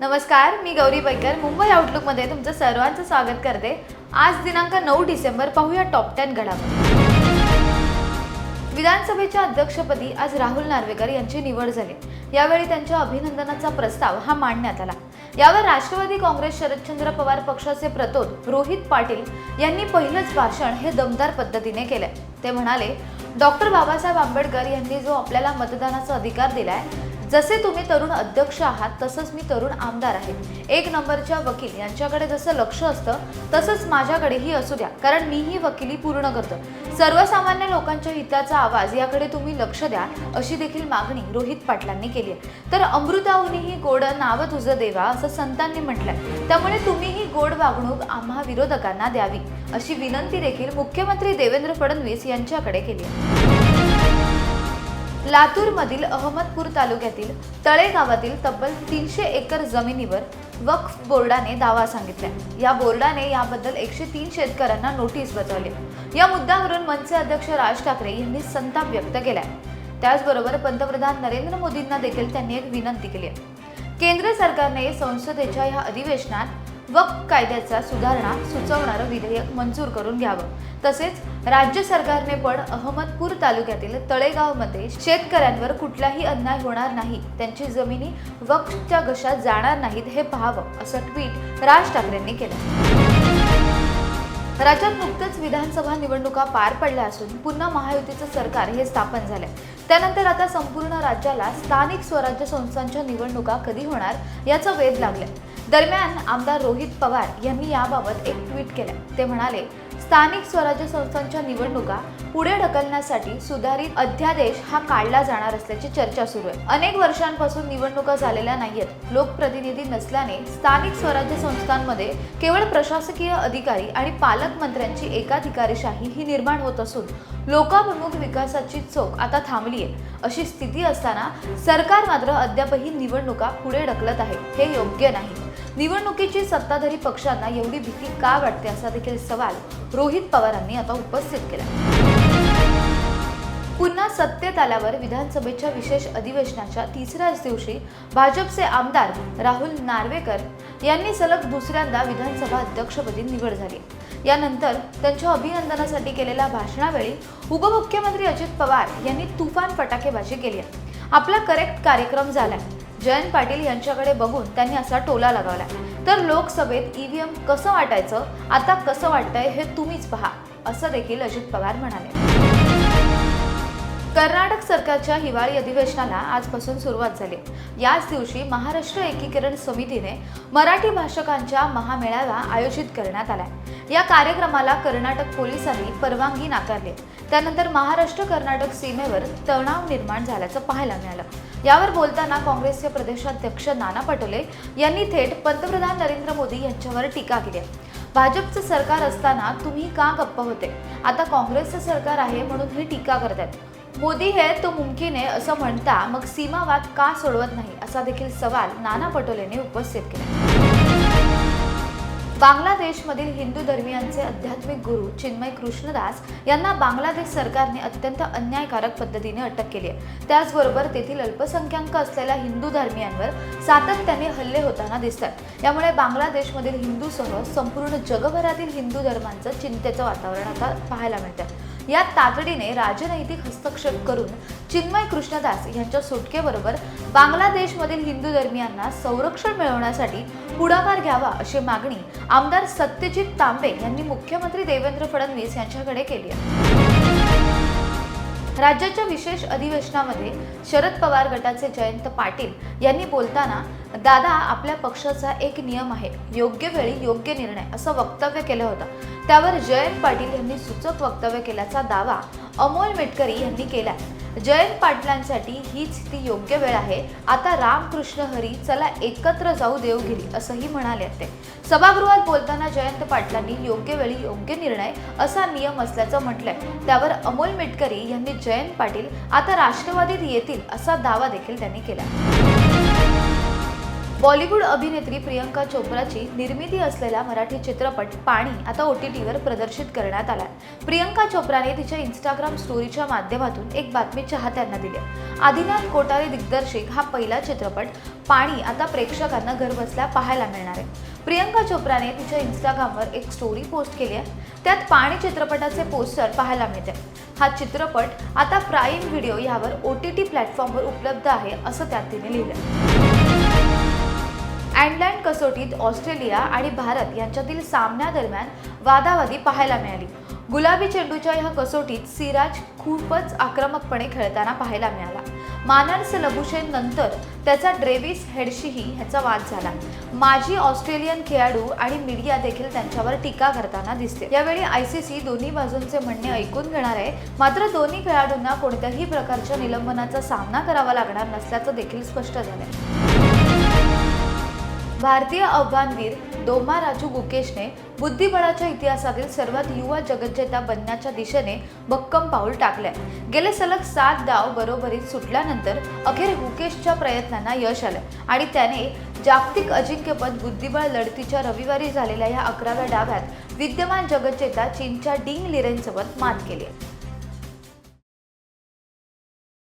नमस्कार मी गौरी पैकर. मुंबई आउटलुकमध्ये तुमचं सर्वांचं स्वागत करते. आज दिनांक नऊ डिसेंबर पाहूया टॉप टेन घडामोडी. विधानसभेच्या अध्यक्षपदी आज राहुल नार्वेकर यांची निवड झाली. यावेळी त्यांच्या अभिनंदनाचा प्रस्ताव हा मांडण्यात आला. यावर राष्ट्रवादी काँग्रेस शरदचंद्र पवार पक्षाचे प्रतोद रोहित पाटील यांनी पहिलंच भाषण हे दमदार पद्धतीने केलंय. ते म्हणाले डॉक्टर बाबासाहेब आंबेडकर यांनी जो आपल्याला मतदानाचा अधिकार दिलाय जसे तुम्ही तरुण अध्यक्ष आहात तसंच मी तरुण आमदार आहे. एक नंबरच्या वकील यांच्याकडे जसं लक्ष असतं तसंच माझ्याकडेही असू द्या कारण मीही वकिली पूर्ण करतो. सर्वसामान्य लोकांच्या हिताचा आवाज याकडे तुम्ही लक्ष द्या अशी देखील मागणी रोहित पाटलांनी केली आहे. तर अमृताहूनही गोड नाव तुझं देवा असं संतांनी म्हटलंय. त्यामुळे तुम्हीही गोड वागणूक आम्हा विरोधकांना द्यावी अशी विनंती देखील मुख्यमंत्री देवेंद्र फडणवीस यांच्याकडे केली आहे. लातूरमधील अहमदपूर तालुक्यातील तळे गावातील तब्बल तीनशे एकर जमिनीवर वक्फ बोर्डाने दावा सांगितलाय. या बोर्डाने याबद्दल एकशे तीन शेतकऱ्यांना नोटीस बजावली. या मुद्द्यावरून मनसे अध्यक्ष राज ठाकरे यांनी संताप व्यक्त केलाय. त्याचबरोबर पंतप्रधान नरेंद्र मोदींना देखील त्यांनी एक विनंती केली आहे. केंद्र सरकारने संसदेच्या या अधिवेशनात वक्फ कायद्याचा सुधारणा सुचवणारं विधेयक मंजूर करून घ्यावं. तसेच राज्य सरकारने पण अहमदपूर तालुक्यातील तळेगावमध्ये शेतकऱ्यांवर कुठलाही अन्याय होणार नाही त्यांची जमिनी वक्फच्या घशात जाणार नाहीत हे पाहावं असं ट्विट राज ठाकरेंनी केलं. राज्यात नुकतंच विधानसभा निवडणुका पार पडल्या असून पुन्हा महायुतीचं सरकार हे स्थापन झालंय. त्यानंतर आता संपूर्ण राज्याला स्थानिक स्वराज्य संस्थांच्या निवडणुका कधी होणार याचा वेध लागलाय. दरम्यान आमदार रोहित पवार यांनी याबाबत एक ट्विट केलं. ते म्हणाले स्थानिक स्वराज्य संस्थांच्या निवडणुका पुढे ढकलण्यासाठी सुधारित अध्यादेश हा काढला जाणार असल्याची चर्चा सुरू आहे. अनेक वर्षांपासून निवडणुका झालेल्या नाहीयेत. लोकप्रतिनिधी नसल्याने स्थानिक स्वराज्य संस्थांमध्ये केवळ प्रशासकीय अधिकारी आणि पालकमंत्र्यांची एकाधिकारीशाही ही निर्माण होत असून लोकाभिमुख विकासाची चोख आता थांबली आहे अशी स्थिती असताना सरकार मात्र अद्यापही निवडणुका पुढे ढकलत आहे. हे योग्य नाही. निवडणुकीची सत्ताधारी पक्षांना एवढी भीती का वाटते असा देखील सवाल रोहित पवारांनी आता उपस्थित केला. पुन्हा सत्तेत आल्यावर विधानसभेच्या विशेष अधिवेशनाच्या तिसऱ्याच दिवशी भाजपचे आमदार राहुल नार्वेकर यांनी सलग दुसऱ्यांदा विधानसभा अध्यक्षपदी निवड झाली. यानंतर त्यांच्या अभिनंदनासाठी केलेल्या भाषणावेळी उपमुख्यमंत्री अजित पवार यांनी तुफान फटाकेबाजी केली. आहे आपला करेक्ट कार्यक्रम झालाय. जयंत पाटील यांच्याकडे बघून त्यांनी असा टोला लगावला. तर लोकसभेत ईव्हीएम कसं वाटायचं आता कसं वाटतंय हे तुम्हीच पहा असं देखील अजित पवार म्हणाले. कर्नाटक सरकारच्या हिवाळी अधिवेशनाला आजपासून सुरुवात झाली. याच दिवशी महाराष्ट्र एकीकरण समितीने मराठी भाषकांच्या महामेळावा आयोजित करण्यात आला या कार्यक्रमाला कर्नाटक पोलिसांनी परवानगी नाकारली. त्यानंतर महाराष्ट्र कर्नाटक सीमेवर तणाव निर्माण झाल्याचं पाहायला मिळालं. यावर बोलताना काँग्रेसचे प्रदेशाध्यक्ष नाना पटोले यांनी थेट पंतप्रधान नरेंद्र मोदी यांच्यावर टीका केली आहे. भाजपचं सरकार असताना तुम्ही का गप्प होते? आता काँग्रेसचं सरकार आहे म्हणून ही टीका करतात मोदी हे तो मुमकिन आहे असं म्हणता मग सीमावाद का सोडवत नाही? असा देखील सवाल नाना पटोलेने उपस्थित केला. बांगलादेशमधील हिंदू धर्मियांचे आध्यात्मिक गुरु चिन्मय कृष्णदास यांना बांगलादेश सरकारने अत्यंत अन्यायकारक पद्धतीने अटक केली आहे. त्याचबरोबर तेथील अल्पसंख्याक असलेल्या हिंदू धर्मियांवर सातत्याने हल्ले होताना दिसतात. यामुळे बांगलादेशमधील हिंदूसह संपूर्ण जगभरातील हिंदू धर्मांचं चिंतेचं वातावरण आता पाहायला मिळतं यात तातडीने राजनैतिक हस्तक्षेप करून चिन्मय कृष्णदास यांच्या सुटकेबरोबर बांगलादेशमधील हिंदू धर्मियांना संरक्षण मिळवण्यासाठी पुढाकार घ्यावा अशी मागणी आमदार सत्यजित तांबे यांनी मुख्यमंत्री देवेंद्र फडणवीस यांच्याकडे केली आहे. राज्याच्या विशेष अधिवेशनामध्ये शरद पवार गटाचे जयंत पाटील यांनी बोलताना दादा आपल्या पक्षाचा एक नियम आहे. योग्य वेळी योग्य निर्णय असं वक्तव्य केलं होतं. त्यावर जयंत पाटील यांनी सूचक वक्तव्य केल्याचा दावा अमोल मेटकरी यांनी केला जयंत पाटलांसाठी हीच ती योग्य वेळ आहे. आता रामकृष्ण हरी चला एकत्र जाऊ देवगिरी असंही म्हणाले ते. सभागृहात बोलताना जयंत पाटलांनी योग्य वेळी योग्य निर्णय असा नियम असल्याचं म्हटलंय. त्यावर अमोल मेटकरी यांनी जयंत पाटील आता राष्ट्रवादीत येतील असा दावा देखील त्यांनी केला बॉलिवूड अभिनेत्री प्रियंका चोप्राची निर्मिती असलेला मराठी चित्रपट पाणी आता ओ टी टीवर प्रदर्शित करण्यात आला प्रियंका चोप्राने तिच्या इंस्टाग्राम स्टोरीच्या माध्यमातून एक बातमी चाहत्यांना दिली आदिनाथ कोटारे दिग्दर्शक हा पहिला चित्रपट पाणी आता प्रेक्षकांना घरबसल्या पाहायला मिळणार आहे. प्रियंका चोप्राने तिच्या इंस्टाग्रामवर एक स्टोरी पोस्ट केली आहे. त्यात पाणी चित्रपटाचे पोस्टर पाहायला मिळते. हा चित्रपट आता प्राईम व्हिडिओ यावर ओ टी टी प्लॅटफॉर्मवर उपलब्ध आहे असं त्यात तिने लिहिलं अँडलँड कसोटीत ऑस्ट्रेलिया आणि भारत यांच्यातील सामन्यादरम्यान वादावादी पाहायला मिळाली. गुलाबी चेंडूच्या ह्या कसोटीत सिराज खूपच आक्रमकपणे खेळताना पाहायला मिळाला. मानर्स लबुशेन नंतर त्याचा ड्रेविस हेडशीही ह्याचा वाद झाला. माजी ऑस्ट्रेलियन खेळाडू आणि मीडिया देखील त्यांच्यावर टीका करताना दिसते यावेळी आय सी सी दोन्ही बाजूंचे म्हणणे ऐकून घेणार आहे. मात्र दोन्ही खेळाडूंना कोणत्याही प्रकारच्या निलंबनाचा सामना करावा लागणार नसल्याचं देखील स्पष्ट झालंय. भारतीय आव्हानवीर डोमा राजू गुकेशने बुद्धिबळाच्या इतिहासातील सर्वात युवा जगज्जेता बनण्याच्या दिशेने भक्कम पाऊल टाकलंय. गेले सलग सात डाव बरोबरीत सुटल्यानंतर अखेर गुकेशच्या प्रयत्नांना यश आलं आणि त्याने जागतिक अजिंक्यपद बुद्धिबळ लढतीच्या रविवारी झालेल्या या अकराव्या डाव्यात विद्यमान जगज्जेता चीनच्या डिंग लिरेनसोबत मात केली